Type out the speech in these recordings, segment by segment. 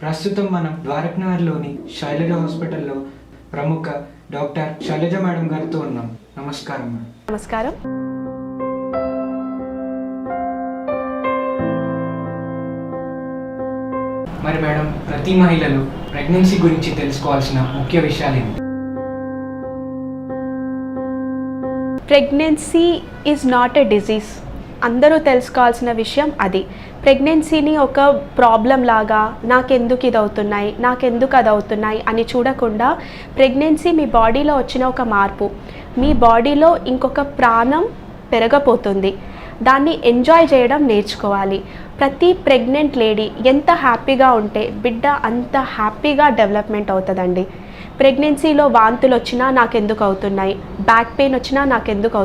ప్రస్తుతం మనం ద్వారక్నగర్లోని శైలజ హాస్పిటల్లో ప్రముఖ డాక్టర్ శైలజ మేడం గారితో ఉన్నాం. నమస్కారం మేడం. నమస్కారం. మరి మేడం ప్రతి మహిళలు ప్రెగ్నెన్సీ గురించి తెలుసుకోవాల్సిన ముఖ్య విషయాలు ఏంటి? Pregnancy is not a disease అందరూ తెలుసుకోవాల్సిన విషయం అది. ప్రెగ్నెన్సీని ఒక ప్రాబ్లం లాగా నాకెందుకు ఇది అవుతున్నాయి నాకెందుకు అది అవుతున్నాయి అని చూడకుండా ప్రెగ్నెన్సీ మీ బాడీలో వచ్చిన ఒక మార్పు. మీ బాడీలో ఇంకొక ప్రాణం పెరగపోతుంది దాన్ని ఎంజాయ్ చేయడం నేర్చుకోవాలి. ప్రతి ప్రెగ్నెంట్ లేడీ ఎంత హ్యాపీగా ఉంటే బిడ్డ అంత హ్యాపీగా డెవలప్మెంట్ అవుతుందండి. ప్రెగ్నెన్సీలో వాంతులు వచ్చినా నాకు ఎందుకు అవుతున్నాయి? బ్యాక్ పెయిన్ వచ్చినా నాకు ఎందుకు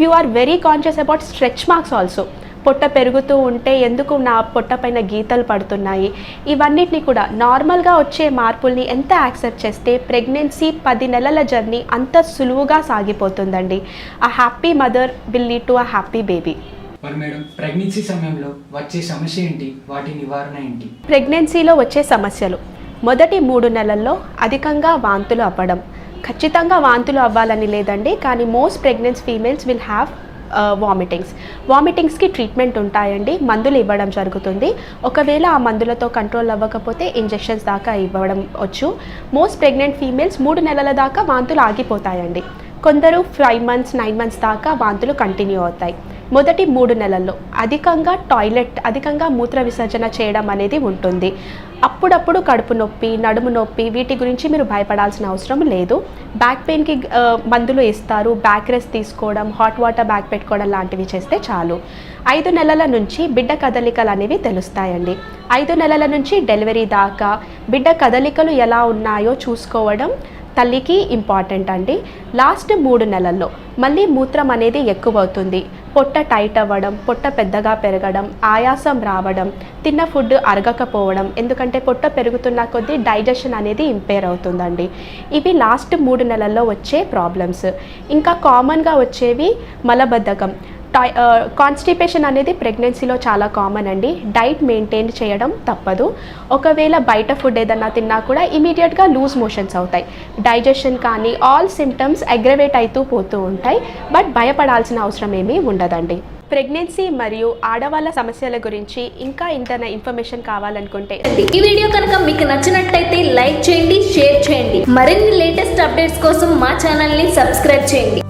అవుతున్నాయి few are very conscious about stretch marks also పొట్ట పెరుగుతూ ఉంటే ఎందుకు నా పొట్ట పైన గీతలు పడుతున్నాయి? ఇవన్నిటిని కూడా నార్మల్గా వచ్చే మార్పుల్ని ఎంత యాక్సెప్ట్ చేస్తే ప్రెగ్నెన్సీ పది నెలల జర్నీ అంత సులువుగా సాగిపోతుందండి. ఆ happy mother will lead to a happy baby మరి మేడం ప్రెగ్నెన్సీ సమయంలో వచ్చే సమస్య ఏంటి? వాటి నివారణ ఏంటి? ప్రెగ్నెన్సీలో వచ్చే సమస్యలు. మొదటి మూడు నెలల్లో అధికంగా వాంతులు అవ్వడం. ఖచ్చితంగా వాంతులు అవ్వాలని లేదండి కానీ most pregnant females will have vomitings వామిటింగ్స్కి treatment ఉంటాయండి మందులు ఇవ్వడం జరుగుతుంది. ఒకవేళ ఆ మందులతో కంట్రోల్ అవ్వకపోతే ఇంజెక్షన్స్ దాకా ఇవ్వడం వచ్చు. మోస్ట్ ప్రెగ్నెంట్ ఫీమేల్స్ మూడు నెలల దాకా వాంతులు ఆగిపోతాయండి. కొందరు ఫైవ్ మంత్స్ నైన్ మంత్స్ దాకా వాంతులు కంటిన్యూ అవుతాయి. మొదటి మూడు నెలల్లో అధికంగా టాయిలెట్ అధికంగా మూత్ర విసర్జన చేయడం అనేది ఉంటుంది. అప్పుడప్పుడు కడుపు నొప్పి నడుము నొప్పి వీటి గురించి మీరు భయపడాల్సిన అవసరం లేదు. బ్యాక్ పెయిన్కి మందులు ఇస్తారు. బ్యాక్ రెస్ట్ తీసుకోవడం హాట్ వాటర్ బ్యాగ్ పెట్టుకోవడం లాంటివి చేస్తే చాలు. ఐదు నెలల నుంచి బిడ్డ కదలికలు అనేవి తెలుస్తాయండి. ఐదు నెలల నుంచి డెలివరీ దాకా బిడ్డ కదలికలు ఎలా ఉన్నాయో చూసుకోవడం తల్లికి ఇంపార్టెంట్ అండి. లాస్ట్ మూడు నెలల్లో మళ్ళీ మూత్రం అనేది ఎక్కువ అవుతుంది పొట్ట టైట్ అవ్వడం పొట్ట పెద్దగా పెరగడం ఆయాసం రావడం తిన్న ఫుడ్ అరగకపోవడం ఎందుకంటే పొట్ట పెరుగుతున్న కొద్దీ డైజెషన్ అనేది ఇంపేర్ అవుతుందండి. ఇవి లాస్ట్ మూడు నెలల్లో వచ్చే ప్రాబ్లమ్స్ ఇంకా కామన్గా వచ్చేవి మలబద్ధకం. టై కాన్స్టిపేషన్ అనేది ప్రెగ్నెన్సీలో చాలా కామన్ అండి. డైట్ మెయింటైన్ చేయడం తప్పదు. ఒకవేళ బయట ఫుడ్ ఏదన్నా తిన్నా కూడా ఇమీడియట్గా లూజ్ మోషన్స్ అవుతాయి. డైజెషన్ కానీ ఆల్ సిమ్టమ్స్ అగ్రవేట్ అవుతూ పోతూ ఉంటాయి. బట్ భయపడాల్సిన అవసరం ఏమీ ఉండదండి. ప్రెగ్నెన్సీ మరియు ఆడవాళ్ళ సమస్యల గురించి ఇంకా ఇంటర్న ఇన్ఫర్మేషన్ కావాలనుకుంటే ఈ వీడియో కనుక మీకు నచ్చినట్టయితే లైక్ చేయండి షేర్ చేయండి. మరిన్ని లేటెస్ట్ అప్డేట్స్ కోసం మా ఛానల్ని సబ్స్క్రైబ్ చేయండి.